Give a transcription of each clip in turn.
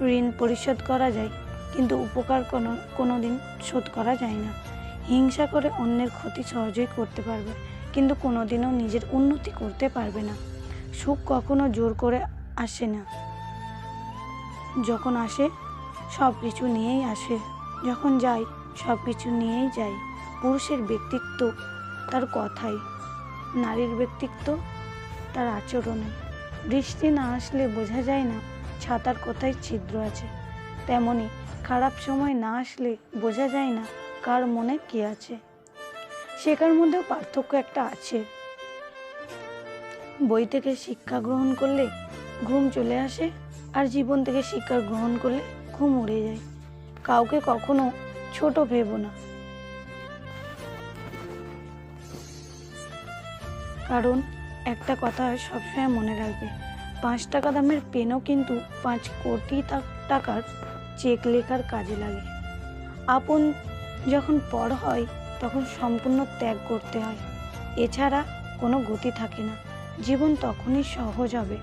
ঋণ পরিশোধ করা যায়, কিন্তু উপকার কোনো কোনো দিন শোধ করা যায় না। হিংসা করে অন্যের ক্ষতি সহজেই করতে পারবে, কিন্তু কোনো দিনও নিজের উন্নতি করতে পারবে না। সুখ কখনো জোর করে আসে না। যখন আসে সব কিছু নিয়েই আসে। যখন যায় সব কিছু নিয়েই যায়। পুরুষের ব্যক্তিত্ব তার কথাই, নারীর ব্যক্তিত্ব তার আচরণে বৃষ্টি না আসলে বোঝা যায় না ছাতার কোথায় ছিদ্র আছে? তেমনি খারাপ সময় না আসলে বোঝা যায় না কার মনে কি আছে। শেখার মধ্যেও পার্থক্য একটা আছে। বই থেকে শিক্ষা গ্রহণ করলে ঘুম চলে আসে আর জীবন থেকে শিক্ষা গ্রহণ করলে ঘুম উড়ে যায়। কাউকে কখনো ছোট ভেবো না। কারণ একটা কথা সবসময় মনে রাখবে পাঁচ টাকা দামের পেনও কিন্তু পাঁচ কোটি টাকার চেক লেখার কাজে লাগে। আপন যখন পর হয়, তখন সম্পূর্ণ ত্যাগ করতে হয়। এছাড়া কোনো গতি থাকে না। জীবন তখনই সহজ হবে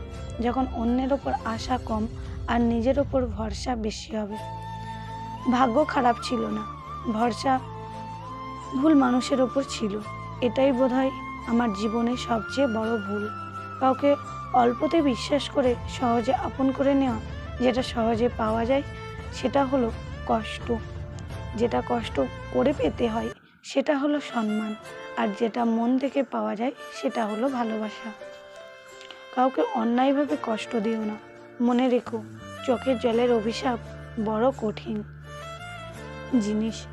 যখন অন্যের ওপর আশা কম আর নিজের ওপর ভরসা বেশি হবে। ভাগ্য খারাপ ছিল না। ভরসা ভুল মানুষের ওপর ছিল। এটাই বোধহয় আমার জীবনে সবচেয়ে বড় ভুল। কাউকে অল্পতে বিশ্বাস করে সহজে আপন করে নেওয়া যেটা সহজে পাওয়া যায়, সেটা হলো কষ্ট। যেটা কষ্ট করে পেতে হয়, সেটা হলো সম্মান। আর যেটা মন থেকে পাওয়া যায়, সেটা হলো ভালোবাসা। কাউকে অন্যায়ভাবে কষ্ট দিও না। মনে রেখো, চোখের জলের অভিশাপ বড় কঠিন জিনিস।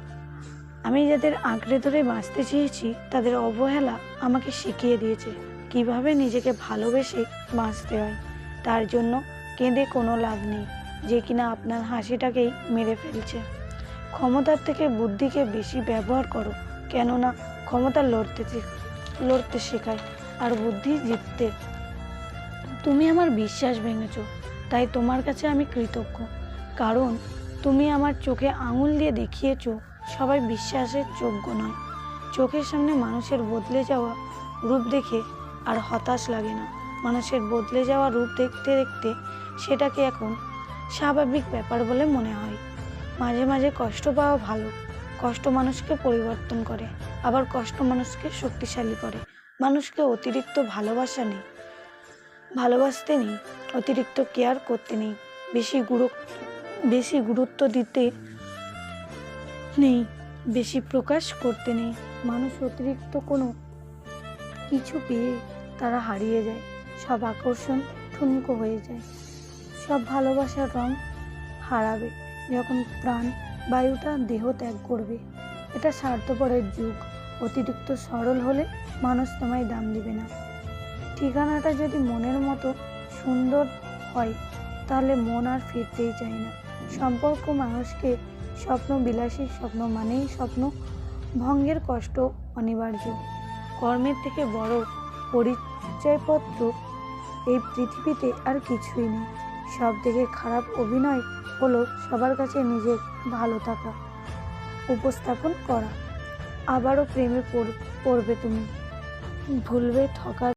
আমি যাদের আঁকড়ে ধরে বাঁচতে চেয়েছি, তাদের অবহেলা আমাকে শিখিয়ে দিয়েছে। কীভাবে নিজেকে ভালোবেসে বাঁচতে হয়, তার জন্য কেঁদে কোনো লাভ নেই, যে কিনা আপনার হাসিটাকেই মেরে ফেলছে। ক্ষমতার থেকে বুদ্ধিকে বেশি ব্যবহার করো, কেননা ক্ষমতা লড়তে লড়তে শেখায়, আর বুদ্ধি জিততে। তুমি আমার বিশ্বাস ভেঙেছ, তাই তোমার কাছে আমি কৃতজ্ঞ। কারণ তুমি আমার চোখে আঙুল দিয়ে দেখিয়েছো, সবাই বিশ্বাসের যোগ্য নয়। চোখের সামনে মানুষের বদলে যাওয়া রূপ দেখে আর হতাশ লাগে না। মানুষের বদলে যাওয়া রূপ দেখতে দেখতে সেটাকে এখন স্বাভাবিক ব্যাপার বলে মনে হয়। মাঝে মাঝে কষ্ট পাওয়া ভালো। কষ্ট মানুষকে পরিবর্তন করে, আবার কষ্ট মানুষকে শক্তিশালী করে। মানুষকে অতিরিক্ত ভালোবাসা নেই, ভালোবাসতে নেই, অতিরিক্ত কেয়ার করতে নেই, বেশি গুরুত্ব বেশি গুরুত্ব দিতে নেই, বেশি প্রকাশ করতে নেই। মানুষ অতিরিক্ত কোনো কিছু পেয়ে তারা হারিয়ে যায়। সব আকর্ষণ ঠুনকো হয়ে যায়। সব ভালোবাসার রং হারাবে যখন প্রাণ বায়ুটা দেহ ত্যাগ করবে। এটা স্বার্থপরের যুগ। অতিরিক্ত সরল হলে মানুষ তোমায় দাম দিবে না। ঠিকানাটা যদি মনের মতো সুন্দর হয়, তাহলে মন আর ফিরতেই চায় না। সম্পর্ক মানুষকে স্বপ্ন বিলাসী স্বপ্ন মানেই স্বপ্ন। ভঙ্গের কষ্ট অনিবার্য। কর্মের থেকে বড় পরিচয়পত্র, এই পৃথিবীতে আর কিছুই নেই। সব থেকে খারাপ অভিনয় হলো সবার কাছে নিজের ভালো থাকা, উপস্থাপন করা। আবারও প্রেমে পড়- পড়বে তুমি। ভুলবে ঠকা